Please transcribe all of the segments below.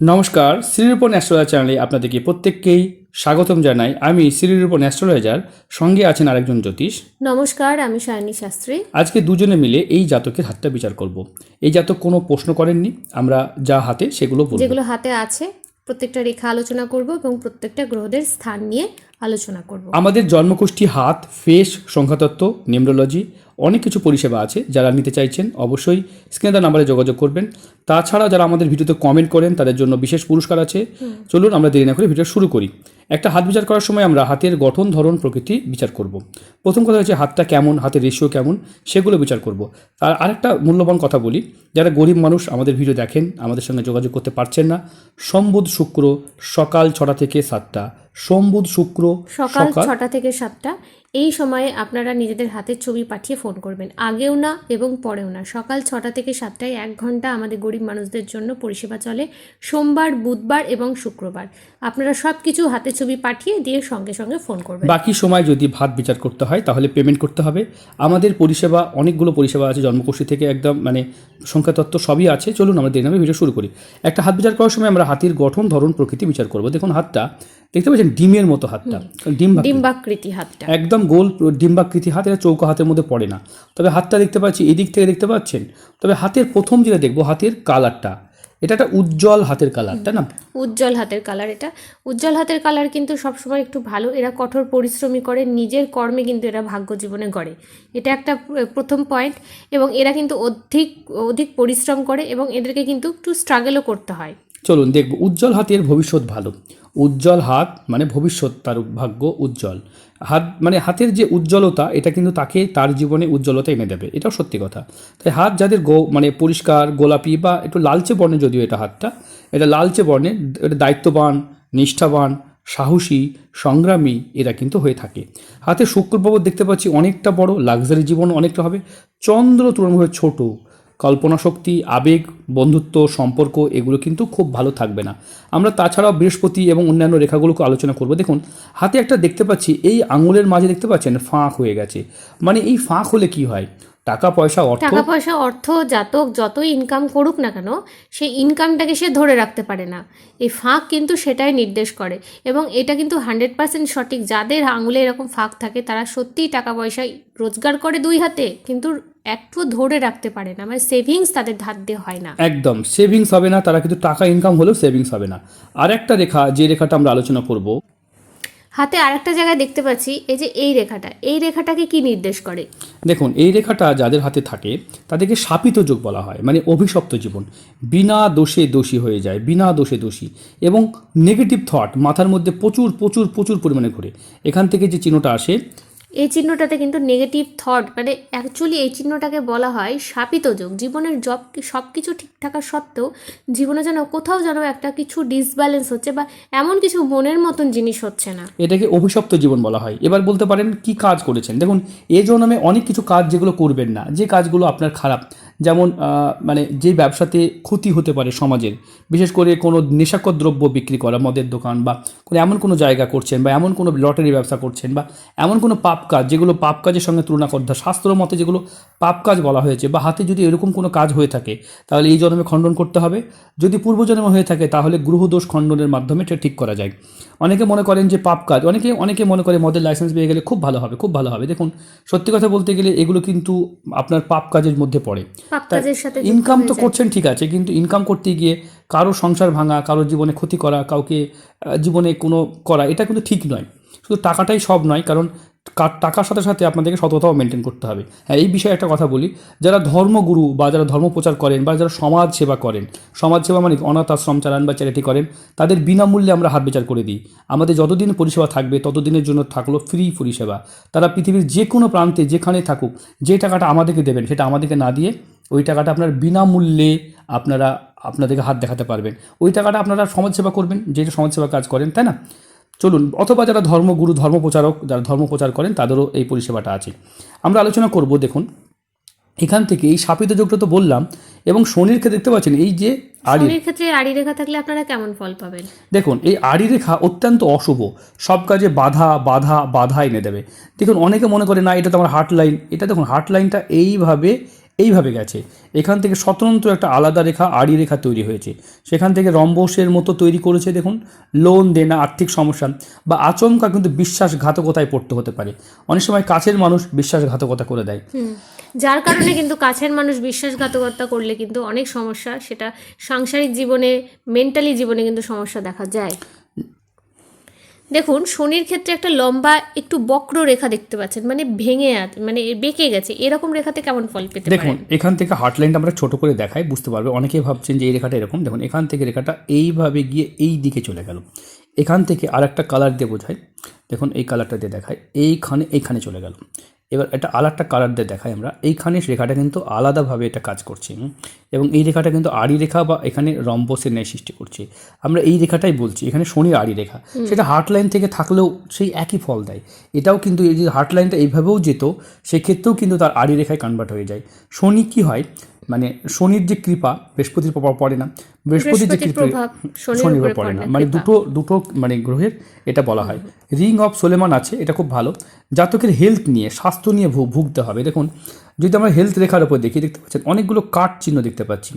নমস্কার শ্রীরূপন অ্যাস্ট্রোলজার চ্যানেলে আপনাদেরকে প্রত্যেককেই স্বাগতম জানাই। আমি শ্রীরূপন অ্যাস্ট্রোলজার সঙ্গে আছেন আরেকজন জ্যোতিষ। নমস্কার আমি সায়নী শাস্ত্রী। আজকে দুজনে মিলে এই জাতকের হাতটা বিচার করব। এই জাতক কোনো প্রশ্ন করেননি? আমরা যা হাতে সেগুলো বলব। যেগুলো হাতে আছে প্রত্যেকটা রেখা আলোচনা করব এবং প্রত্যেকটা গ্রহদের স্থান নিয়ে আলোচনা করব। আমাদের জন্মকুষ্ঠী হাত ফেস সংখ্যাতত্ত্ব নিউমরোলজি অনেক কিছু পরিষেবা আছে যারা নিতে চাইছেন অবশ্যই স্ক্রিনে নাম্বারে যোগাযোগ করবেন। তাছাড়া যারা আমাদের ভিডিওতে কমেন্ট করেন তাদের জন্য বিশেষ পুরস্কার আছে। চলুন আমরা দেরি না করে ভিডিও শুরু করি। একটা হাত বিচার করার সময় আমরা হাতের গঠন ধরন প্রকৃতি বিচার করব। প্রথম কথা হচ্ছে হাতটা কেমন হাতের রেশিও কেমন সেগুলো বিচার করব। আর আরেকটা মূল্যবান কথা বলি যারা গরিব মানুষ আমাদের ভিডিও দেখেন আমাদের সঙ্গে যোগাযোগ করতে পারছেন না সম্বুধ শুক্র সকাল ছটা থেকে সাতটা। সম্বুধ শুক্র সকাল ছটা থেকে সাতটা এই সময়ে আপনারা নিজেদের হাতের ছবি পাঠিয়ে ফোন করবেন। আগেও না এবং পরেও না। সকাল ছটা থেকে সাতটায় এক ঘণ্টা আমাদের গরিব মানুষদের জন্য পরিষেবা চলে সোমবার বুধবার এবং শুক্রবার। আপনারা সব কিছু হাতের ছবি পাঠিয়ে দিয়ে সঙ্গে সঙ্গে ফোন করবেন। বাকি সময় যদি ভাত বিচার করতে হয় তাহলে পেমেন্ট করতে হবে। আমাদের পরিষেবা অনেকগুলো পরিষেবা আছে জন্মকোষী থেকে একদম মানে সংখ্যাতত্ত্ব সবই আছে। চলুন আমরা দেরি নামে ভিডিও শুরু করি। একটা হাত বিচার করার সময় আমরা হাতির গঠন ধরন প্রকৃতি বিচার করব। দেখুন হাতটা দেখতে পাচ্ছেন ডিমের মতো হাতটা। ডিম ডিম্বাকৃতি হাতটা। একদম গোল ডিম্বাকৃতি হাত এটা চৌকো হাতের মধ্যে পড়ে না। তবে হাতটা দেখতে পাচ্ছি এদিক থেকে দেখতে পাচ্ছেন? তবে হাতের প্রথম যেটা দেখব হাতের কালারটা এটা একটা উজ্জ্বল হাতের কালার তাই না? উজ্জ্বল হাতের কালার এটা। উজ্জ্বল হাতের কালার কিন্তু সবসময় একটু ভালো। এরা কঠোর পরিশ্রমী করে নিজের কর্মে কিন্তু এরা ভাগ্য জীবনে গড়ে। এটা একটা প্রথম পয়েন্ট এবং এরা কিন্তু অধিক অধিক পরিশ্রম করে এবং এদেরকে কিন্তু একটু স্ট্রাগলও করতে হয়। চলুন দেখব, উজ্জ্বল হাতের ভবিষ্যৎ ভালো। উজ্জ্বল হাত মানে ভবিষ্যৎ, তার ভাগ্য উজ্জ্বল। হাত মানে হাতের যে উজ্জ্বলতা, এটা কিন্তু তাকে তার জীবনে উজ্জ্বলতা এনে দেবে, এটাও সত্যি কথা। তাই হাত যাদের গো মানে পরিষ্কার, গোলাপি বা একটু লালচে বর্ণের যদিও এটা হাতটা, এটা লালচে বর্ণের, এটা দায়িত্ববান, নিষ্ঠাবান, সাহসী, সংগ্রামী এরা কিন্তু হয়ে থাকে। হাতে শুক্রবাবু দেখতে পাচ্ছি অনেকটা বড় লাক্সারি জীবন অনেকটা হবে। চন্দ্র তুলনামূলক ছোট কল্পনা শক্তি আবেগ, বন্ধুত্ব, সম্পর্ক, এগুলো কিন্তু খুব ভালো থাকবে না। আমরা তাছাড়াও বৃহস্পতি এবং অন্যান্য রেখাগুলোকে আলোচনা করব। দেখুন, হাতে একটা দেখতে পাচ্ছি, এই আঙুলের মাঝে দেখতে পাচ্ছেন ফাঁক হয়ে গেছে। মানে এই ফাঁক হলে কি হয়? টাকা, পয়সা, অর্থ? টাকা, পয়সা, অর্থ, জাতক, যতই ইনকাম করুক না কেন সেই ইনকামটাকে সে ধরে রাখতে পারে না। এই ফাঁক কিন্তু সেটাই নির্দেশ করে এবং এটা কিন্তু হান্ড্রেড পার্সেন্ট সঠিক। যাদের আঙুলে এরকম ফাঁক থাকে, তারা সত্যিই টাকা, পয়সা রোজগার করে দুই হাতে, কিন্তু একটু ধরে রাখতে পারে না। মানে সেভিংস তাদের ধার দিয়ে হয় না। একদম সেভিংস হবে না তারা কিন্তু টাকা ইনকাম হলেও সেভিংস হবে না। আর একটা রেখা যে রেখাটা আমরা আলোচনা করব। হাতে আরেকটা জায়গায় দেখতে পাচ্ছি এই যে এই রেখাটা এই রেখাটাকে কি নির্দেশ করে? দেখুন এই রেখাটা যাদের হাতে থাকে তাদেরকে শাপিত যোগ বলা হয় মানে অভিশপ্ত জীবন। বিনা দোষে দোষী হয়ে যায় বিনা দোষে দোষী। এবং নেগেটিভ থট মাথার মধ্যে প্রচুর প্রচুর প্রচুর পরিমাণে ঘুরে। এখান থেকে যে চিহ্নটা আসে এই চিহ্নটাতে কিন্তু নেগেটিভ থট মানে অ্যাকচুয়ালি এই চিহ্নটাকে বলা হয় শাপিত যোগ। জীবনের জব সব কিছু ঠিক থাকা সত্ত্বেও জীবনে যেন কোথাও যেন একটা কিছু ডিসব্যালেন্স হচ্ছে বা এমন কিছু মনের মতন জিনিস হচ্ছে না। এটাকে অভিশপ্ত জীবন বলা হয়। এবার বলতে পারেন কি কাজ করেছেন। দেখুন, এই জন্মে অনেক কিছু কাজ যেগুলো করবেন না, যে কাজগুলো আপনার খারাপ, যেমন মানে যে ব্যবসাতে ক্ষতি হতে পারে সমাজের, বিশেষ করে কোনো নেশাকর দ্রব্য বিক্রি করা, মদের দোকান বা এমন কোনো জায়গা করছেন বা এমন কোনো লটারি ব্যবসা করছেন বা এমন কোনো পাপ কাজ যেগুলো পাপ কাজের সঙ্গে তুলনা করতে হয়। শাস্ত্র মতে যেগুলো পাপ কাজ বলা হয়েছে বা হাতে যদি এরকম কোনো কাজ হয়ে থাকে তাহলে এই জন্মে খণ্ডন করতে হবে। যদি পূর্বজন্মে হয়ে থাকে তাহলে গ্রহদোষ খণ্ডনের মাধ্যমে এটা ঠিক করা যায়। অনেকে মনে করেন যে পাপ কাজ অনেকে অনেকে মনে করে মদের লাইসেন্স পেয়ে গেলে খুব ভালো হবে খুব ভালো হবে। দেখুন সত্যি কথা বলতে গেলে এগুলো কিন্তু আপনার পাপ কাজের মধ্যে পড়ে। পাপ সাথে ইনকাম তো করছেন ঠিক আছে কিন্তু ইনকাম করতে গিয়ে কারও সংসার ভাঙা কারও জীবনে ক্ষতি করা কাউকে জীবনে কোনো করা এটা কিন্তু ঠিক নয়। শুধু টাকাটাই সব নয়, কারণ টাকার সাথে সাথে আপনাদেরকে সততাও মেনটেন করতে হবে। হ্যাঁ এই বিষয়ে একটা কথা বলি, যারা ধর্মগুরু বা যারা ধর্ম প্রচার করেন বা যারা সমাজ সেবা করেন, সমাজ সেবা মানে? অনাথ আশ্রম চালান বা চ্যারিটি করেন, তাদের বিনামূল্যে আমরা হাত বিচার করে দিই। আমাদের যতদিন পরিষেবা থাকবে, ততদিনের জন্য থাকল ফ্রি পরিষেবা। তারা পৃথিবীর যে কোনো প্রান্তে যেখানে থাকুক, যে টাকাটা আমাদেরকে দেবেন, সেটা আমাদেরকে না দিয়ে ওই টাকাটা আপনার বিনামূল্যে আপনারা, আপনাদেরকে হাত দেখাতে পারবেন। ওই টাকাটা আপনারা সমাজসেবা করবেন, যেটা সমাজসেবা কাজ করেন, তাই না? চলুন অথবা যারা ধর্মগুরু ধর্মপ্রচারক যারা ধর্ম প্রচার করেন তাদেরও এই পরিষেবাটা আছে। আমরা আলোচনা করব দেখুন এখান থেকে এই সাপিত যোগটা তো বললাম এবং শনির ক্ষেত্রে দেখতে পাচ্ছেন এই যে আড়ি ক্ষেত্রে আড়ি রেখা থাকলে আপনারা কেমন ফল পাবেন? দেখুন এই আড়ি রেখা অত্যন্ত অশুভ। সব কাজে বাধা বাধা বাধা এনে দেবে। দেখুন অনেকে মনে করে না এটা তো আমার হার্ট লাইন এটা দেখুন হার্ট লাইনটা এইভাবে এইভাবে গেছে। এখান থেকে স্বতন্ত্র একটা আলাদা রেখা, আড়ি রেখা তৈরি হয়েছে। সেখান থেকে রম্বসের মতো তৈরি করেছে, দেখুন। লোন দেনা, আর্থিক সমস্যা বা আচমকা কিন্তু বিশ্বাসঘাতকতায় পড়তে হতে পারে। অনেক সময় কাছের মানুষ বিশ্বাসঘাতকতা করে দেয়। যার কারণে কিন্তু কাছের মানুষ বিশ্বাসঘাতকতা করলে কিন্তু অনেক সমস্যা, সেটা সাংসারিক জীবনে মেন্টালি জীবনে কিন্তু সমস্যা দেখা যায়। দেখুন, শনির ক্ষেত্রে একটা লম্বা, একটু বক্র রেখা দেখতে পাচ্ছেন মানে ভেঙে মানে বেঁকে গেছে। এরকম রেখাতে কেমন ফল পেতে দেখুন, এখান থেকে হার্ট লাইনটা আমরা ছোট করে দেখাই, বুঝতে পারবে। অনেকে ভাবছেন যে এই রেখাটা এরকম। দেখুন, এখান থেকে রেখাটা এইভাবে গিয়ে এই দিকে চলে গেল। এখান থেকে আর একটা কালার দিয়ে বোঝায় দেখুন, এই কালারটা দিয়ে দেখায় এইখানে এইখানে চলে গেল। এবার এটা আলাদা কালার দিয়ে দেখাই আমরা। এইখানে রেখাটা কিন্তু আলাদাভাবে এটা কাজ করছে। এবং এই রেখাটা কিন্তু আড়ি রেখা বা এখানে রম্বসের ন্যায় সৃষ্টি করছে। আমরা এই রেখাটাই বলছি এখানে শনির আড়ি রেখা। সেটা হার্ট লাইন থেকে থাকলেও সেই একই ফল দেয়। এটাও কিন্তু এই যে হার্ট লাইনটা এইভাবেও যেত সেক্ষেত্রেও কিন্তু তার আড়ি রেখায় কনভার্ট হয়ে যায়। শনি কি হয় মানে শনির যে কৃপা বৃহস্পতির প্রভাব পড়ে না। বৃহস্পতির যে কৃপা উপর পড়ে না। মানে দুটো দুটো মানে গ্রহের এটা বলা হয়। রিং অফ সোলেমান আছে এটা খুব ভালো। জাতকের হেলথ নিয়ে স্বাস্থ্য নিয়ে ভুগতে হবে। দেখুন যদি আমরা হেলথ রেখার উপর দেখি দেখতে পাচ্ছেন অনেকগুলো কাট চিহ্ন দেখতে পাচ্ছি।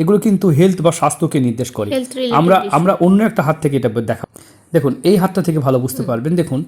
এগুলো কিন্তু হেলথ বা স্বাস্থ্যকে নির্দেশ করে। আমরা আমরা অন্য একটা হাত থেকে এটা দেখা দেখুন এই হাতটা থেকে ভালো বুঝতে পারবেন। দেখুন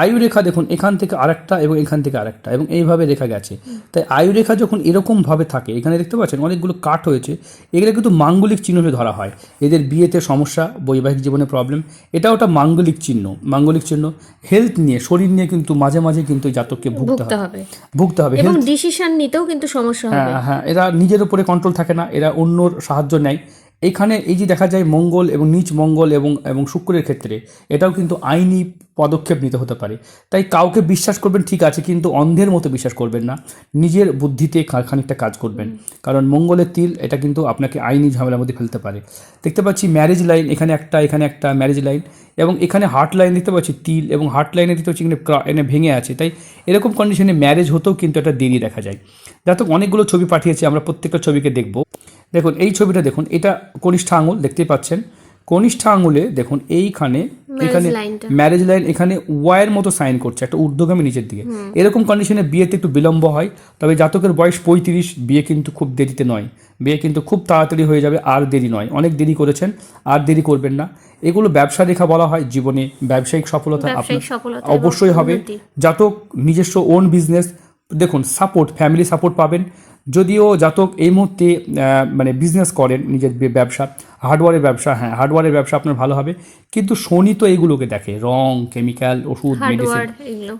আয়ু রেখা দেখুন এখান থেকে আরেকটা এবং এখান থেকে আরেকটা এবং এইভাবে রেখা গেছে। তাই আয়ু রেখা যখন এরকমভাবে থাকে এখানে দেখতে পাচ্ছেন অনেকগুলো কাট হয়েছে এগুলো কিন্তু মাঙ্গলিক চিহ্ন ধরা হয়। এদের বিয়েতে সমস্যা বৈবাহিক জীবনে প্রবলেম এটা ওটা মাঙ্গলিক চিহ্ন। মাঙ্গলিক চিহ্ন হেলথ নিয়ে শরীর নিয়ে কিন্তু মাঝে মাঝে কিন্তু জাতককে ভুগতে হবে। ভুগতে হবে। এবং ডিসিশন নিতেও কিন্তু সমস্যা হ্যাঁ হ্যাঁ এরা নিজের উপরে কন্ট্রোল থাকে না এরা অন্যর সাহায্য নেয়। এইখানে এই যে দেখা যায় মঙ্গল এবং নিচ মঙ্গল এবং এবং শুক্রের ক্ষেত্রে এটাও কিন্তু আইনি পদক্ষেপ নিতে হতে পারে। তাই কাউকে বিশ্বাস করবেন ঠিক আছে কিন্তু অন্ধের মতো বিশ্বাস করবেন না। নিজের বুদ্ধিতে খানিকটা কাজ করবেন। কারণ মঙ্গলের তিল এটা কিন্তু আপনাকে আইনি ঝামেলার মধ্যে ফেলতে পারে। দেখতে পাচ্ছি ম্যারেজ লাইন এখানে একটা এখানে একটা ম্যারেজ লাইন এবং এখানে হার্ট লাইন দেখতে পাচ্ছি তিল এবং হার্ট লাইনে দেখতে পাচ্ছি এখানে এখানে ভেঙে আছে। তাই এরকম কন্ডিশনে ম্যারেজ হতেও কিন্তু একটা দেরি দেখা যায়। যাতে অনেকগুলো ছবি পাঠিয়েছি আমরা প্রত্যেকটা ছবিকে দেখব। দেখুন এই ছবিটা দেখুন এটা কনিষ্ঠ আঙুল দেখতে পাচ্ছেন। কনিষ্ঠ আঙুলে দেখুন এইখানে এখানে ম্যারেজ লাইন এখানে ওয়াইয়ের মতো সাইন করছে একটা ঊর্ধ্বগামী নিচের দিকে। এরকম কন্ডিশনে বিয়েতে একটু বিলম্ব হয় তবে জাতকের বয়স পঁয়ত্রিশ বিয়ে কিন্তু খুব দেরিতে নয়। বিয়ে কিন্তু খুব তাড়াতাড়ি হয়ে যাবে আর দেরি নয়। অনেক দেরি করেছেন আর দেরি করবেন না। এগুলো ব্যবসা রেখা বলা হয় জীবনে ব্যবসায়িক সফলতা আপনার অবশ্যই হবে। জাতক নিজস্ব ওন বিজনেস দেখুন সাপোর্ট ফ্যামিলি সাপোর্ট পাবেন। যদিও জাতক এই মুহূর্তে মানে বিজনেস করেন নিজের ব্যবসা হার্ডওয়ারের ব্যবসা হ্যাঁ হার্ডওয়ারের ব্যবসা আপনার ভালো হবে। কিন্তু শনি তো এগুলোকে দেখে রং কেমিক্যাল ওষুধ মেডিসিন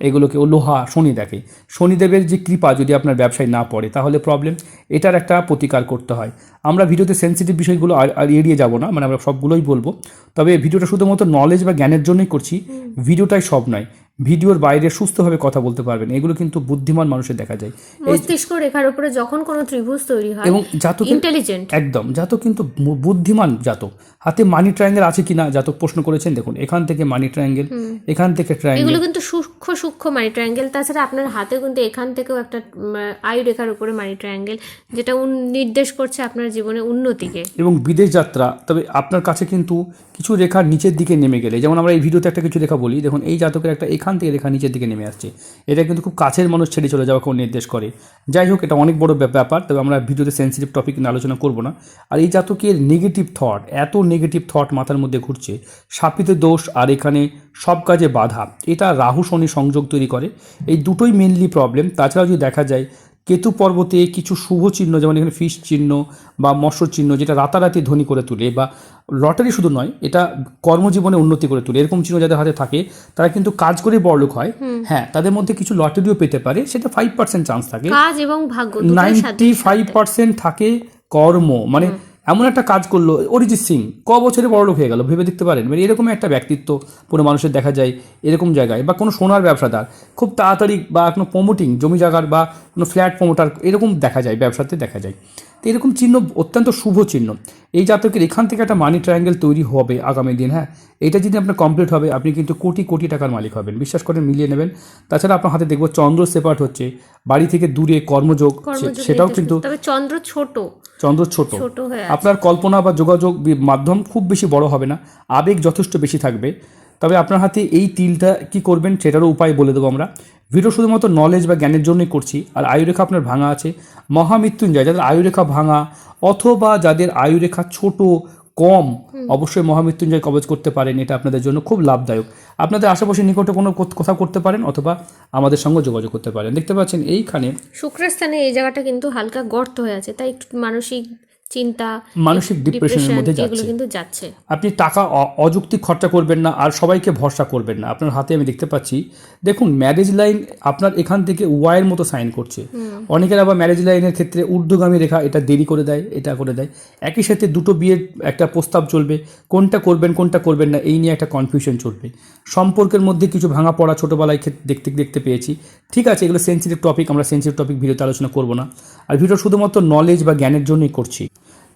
এগুলোকে ও লোহা শনি দেখে। শনিদেবের যে কৃপা যদি আপনার ব্যবসায় না পড়ে তাহলে প্রবলেম এটার একটা প্রতিকার করতে হয়। আমরা ভিডিওতে সেন্সিটিভ বিষয়গুলো আর এড়িয়ে যাব না মানে আমরা সবগুলোই বলব। তবে ভিডিওটা শুধুমাত্র নলেজ বা জ্ঞানের জন্যই করছি ভিডিওটাই সব নয়। ভিডিওর বাইরে সুস্থভাবে কথা বলতে পারবেন। এগুলো কিন্তু বুদ্ধিমান মানুষের দেখা যায়। মস্তিষ্ক রেখার উপরে যখন কোনো ত্রিভুজ তৈরি হয় এবং জাতকের ইন্টেলিজেন্ট একদম জাতক কিন্তু বুদ্ধিমান জাতক। হাতে মানি ট্রায়াঙ্গেল আছে কিনা জাতক প্রশ্ন করেছেন। দেখুন এখান থেকে মানি ট্রায়াঙ্গেল এখান থেকে ট্রায়াঙ্গেল এগুলো কিন্তু সূক্ষ্ম সূক্ষ্ম মানি ট্রায়াঙ্গেল তাছাড়া আপনার হাতে কিন্তু এখান থেকেও একটা আয়ু রেখার উপরে মানি ট্রায়াঙ্গেল যেটা নির্দেশ করছে আপনার জীবনে উন্নতিকে। এবং বিদেশ যাত্রা তবে আপনার কাছে কিন্তু কিছু রেখার নিচের দিকে নেমে গেলে যেমন আমরা এই ভিডিওতে একটা কিছু রেখা বলি দেখুন এই জাতকের একটা এখান থেকে রেখা নিচের দিকে নেমে আসছে। এটা কিন্তু খুব কাছের মানুষ ছেড়ে চলে যাওয়াকে নির্দেশ করে। যাই হোক, এটা অনেক বড় ব্যাপার, তবে আমরা ভিডিওতে সেন্সিটিভ টপিক নিয়ে আলোচনা করব না। আর এই জাতকের নেগেটিভ থট এত নেগেটিভ থট মাথার মধ্যে ঘুরছে, সাপিতে দোষ আর এখানে সব কাজে বাধা। এটা রাহু শনি সংযোগ তৈরি করে। এই দুটোই মেনলি প্রবলেম তাছাড়াও যদি দেখা যায় কেতু পর্বতে কিছু শুভ চিহ্ন যেমন এখানে ফিশ চিহ্ন বা মৎস্য চিহ্ন যেটা রাতারাতি ধ্বনি করে তোলে বা লটারি শুধু নয় এটা কর্মজীবনে উন্নতি করে তোলে। এরকম চিহ্ন যাদের হাতে থাকে তারা কিন্তু কাজ করে বড়লোক হয়। হ্যাঁ তাদের মধ্যে কিছু লটারিও পেতে পারে সেটা ফাইভ পার্সেন্ট চান্স থাকে। কাজ এবং ভাগ্য নাইনটি ফাইভ পার্সেন্ট থাকে কর্ম। মানে এমন একটা কাজ করল অরিজিৎ সিং ক বছরে বড়লোক হয়ে গেল ভেবে দেখতে পারেন। মানে এরকম একটা ব্যক্তিত্ব পুরো মানুষের দেখা যায় এরকম জায়গায় বা কোনো সোনার ব্যবসাদার খুব তাড়াতাড়ি বা কোনো প্রমোটিং জমি জায়গার বা কোনো ফ্ল্যাট প্রমোটার এরকম দেখা যায় ব্যবসাতে দেখা যায়। তো এরকম চিহ্ন অত্যন্ত শুভ চিহ্ন। এই জাতকের এখান থেকে একটা মানি ট্রায়াঙ্গেল তৈরি হবে আগামী দিন হ্যাঁ? এটা যদি আপনার কমপ্লিট হবে আপনি কিন্তু কোটি কোটি টাকার মালিক হবেন। বিশ্বাস করেন মিলিয়ে নেবেন। তাছাড়া আপনার হাতে দেখব চন্দ্র সেপার্ট হচ্ছে বাড়ি থেকে দূরে কর্মযোগ সেটাও কিন্তু চন্দ্র ছোট চন্দ্র ছোট। আপনার কল্পনা বা যোগাযোগ মাধ্যম খুব বেশি বড় হবে না আবেগ যথেষ্ট বেশি থাকবে। তবে আপনার হাতে এই তিলটা কি করবেন সেটারও উপায় বলে দেবো আমরা। ভিডিও শুধুমাত্র নলেজ বা জ্ঞানের জন্যই করছি আর আয়ুরেখা আপনার ভাঙা আছে। মহামৃত্যুঞ্জয় যাদের আয়ুরেখা ভাঙা অথবা যাদের আয়ুরেখা ছোট কম অবশ্যই মহামৃত্যুঞ্জয় কবচ করতে পারেন এটা আপনাদের জন্য খুব লাভদায়ক। আপনাদের আশেপাশে নিকটে কোনো কথা কোথাও করতে পারেন অথবা আমাদের সঙ্গে যোগাযোগ করতে পারেন। দেখতে পাচ্ছেন এইখানে শুক্রের স্থানে এই জায়গাটা কিন্তু হালকা গর্ত হয়ে আছে তাই একটু মানসিক চিন্তা মানসিক ডিপ্রেশনের মধ্যে যাচ্ছে। কিন্তু যাচ্ছে। আপনি টাকা অযৌক্তিক খরচা করবেন না আর সবাইকে ভরসা করবেন না। আপনার হাতে আমি দেখতে পাচ্ছি। দেখুন ম্যারেজ লাইন আপনার এখান থেকে ওয়াইয়ের মতো সাইন করছে। অনেকের আবার ম্যারেজ লাইনের ক্ষেত্রে ঊর্ধ্বগামী রেখা এটা দেরি করে দেয় এটা করে দেয়। একই সাথে দুটো বিয়ের একটা প্রস্তাব চলবে। কোনটা করবেন কোনটা করবেন না এই নিয়ে একটা কনফিউশন চলবে। সম্পর্কের মধ্যে কিছু ভাঙা পড়া ছোটোবেলায় দেখতে দেখতে পেয়েছি। ঠিক আছে এগুলো সেন্সিটিভ টপিক আমরা সেন্সিটিভ টপিক ভিডিওতে আলোচনা করব না। আর ভিডিও শুধুমাত্র নলেজ বা জ্ঞানের জন্যই করছি।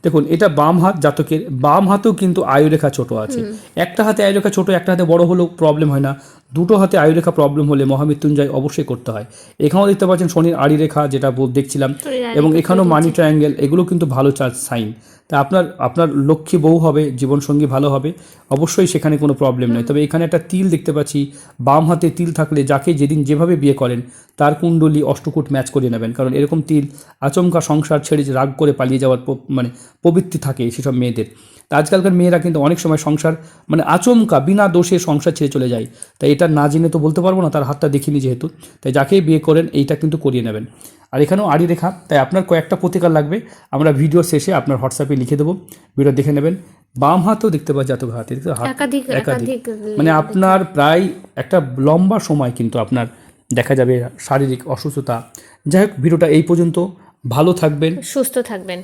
দেখুন এটা বাম হাত জাতকের বাম হাতেও কিন্তু আয়ুরেখা ছোট আছে। একটা হাতে আয়ুরেখা ছোট একটা হাতে বড় হলেও প্রবলেম হয় না। দুটো হাতে আয়ুরেখা প্রবলেম হলে মহামৃত্যুঞ্জয় অবশ্যই করতে হয়। এখানেও দেখতে পাচ্ছেন শনির আড়ি রেখা যেটা দেখছিলাম। এবং এখানেও মানি ট্রায়াঙ্গেল এগুলো কিন্তু ভালো চার্জ সাইন তা আপনার আপনার লক্ষ্মী বউ হবে জীবনসঙ্গী ভালো হবে অবশ্যই সেখানে কোনো প্রবলেম নেই। তবে এখানে একটা তিল দেখতে পাচ্ছি বাম হাতে তিল থাকলে যাকে যেদিন যেভাবে বিয়ে করেন তার কুণ্ডলি অষ্টকূট ম্যাচ করে নেবেন। কারণ এরকম তিল আচমকা সংসার ছেড়ে রাগ করে পালিয়ে যাওয়ার মানে প্রবৃত্তি থাকে সেসব মেয়েদের। আজকালকার মেয়েরা কিন্তু অনেক সময় সংসার মানে আচমকা বিনা দোষে সংসার ছেড়ে চলে যায়। তাই এটা না জেনে তো বলতে পারব না তার হাতটা দেখিনি যেহেতু। তাই যাকেই বিয়ে করেন এইটা কিন্তু করিয়ে নেবেন। আর এখানেও আড়ি রেখা তাই আপনার কয়েকটা প্রতিকার লাগবে। আমরা ভিডিও শেষে আপনার হোয়াটসঅ্যাপে লিখে দেবো। ভিডিও দেখে নেবেন। বাম হাতেও দেখতে পাওয়া জাতক হাতে একাধিক মানে আপনার প্রায় একটা লম্বা সময় কিন্তু আপনার দেখা যাবে শারীরিক অসুস্থতা। যাই হোক ভিডিওটা এই পর্যন্ত। ভালো থাকবেন। সুস্থ থাকবেন।